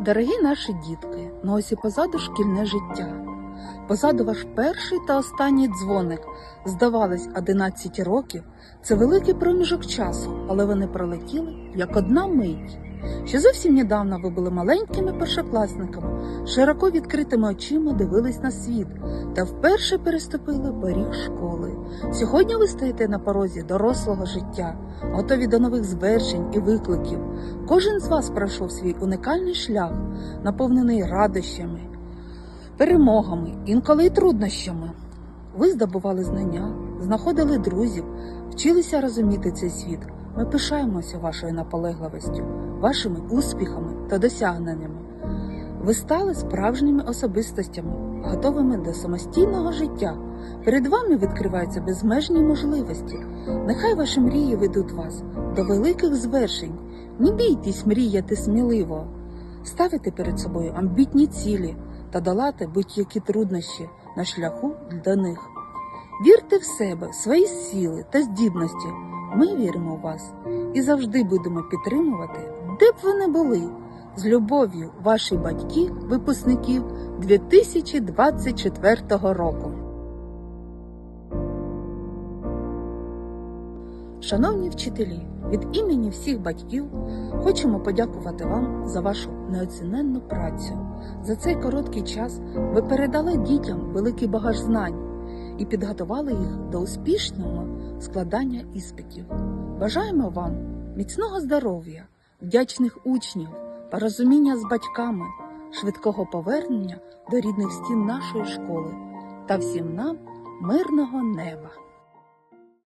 Дорогі наші дітки, на ось і позаду шкільне життя. Позаду ваш перший та останній дзвоник. Здавалось, 11 років це великий проміжок часу, але вони пролетіли як одна мить. Ще зовсім недавно ви були маленькими першокласниками, широко відкритими очима дивились на світ та вперше переступили поріг школи. Сьогодні ви стоїте на порозі дорослого життя, готові до нових звершень і викликів. Кожен з вас пройшов свій унікальний шлях, наповнений радощами, перемогами, інколи й труднощами. Ви здобували знання, знаходили друзів, вчилися розуміти цей світ. Ми пишаємося вашою наполегливістю, вашими успіхами та досягненнями. Ви стали справжніми особистостями, готовими до самостійного життя. Перед вами відкриваються безмежні можливості. Нехай ваші мрії ведуть вас до великих звершень. Не бійтесь мріяти сміливо, ставити перед собою амбітні цілі та долати будь-які труднощі на шляху до них. Вірте в себе, свої сили та здібності. Ми віримо в вас і завжди будемо підтримувати, де б ви не були. З любов'ю, ваші батьки, випускників 2024 року. Шановні вчителі, від імені всіх батьків хочемо подякувати вам за вашу неоціненну працю. За цей короткий час ви передали дітям великий багаж знань і підготували їх до успішного складання іспитів. Бажаємо вам міцного здоров'я, вдячних учнів, порозуміння з батьками, швидкого повернення до рідних стін нашої школи та всім нам мирного неба.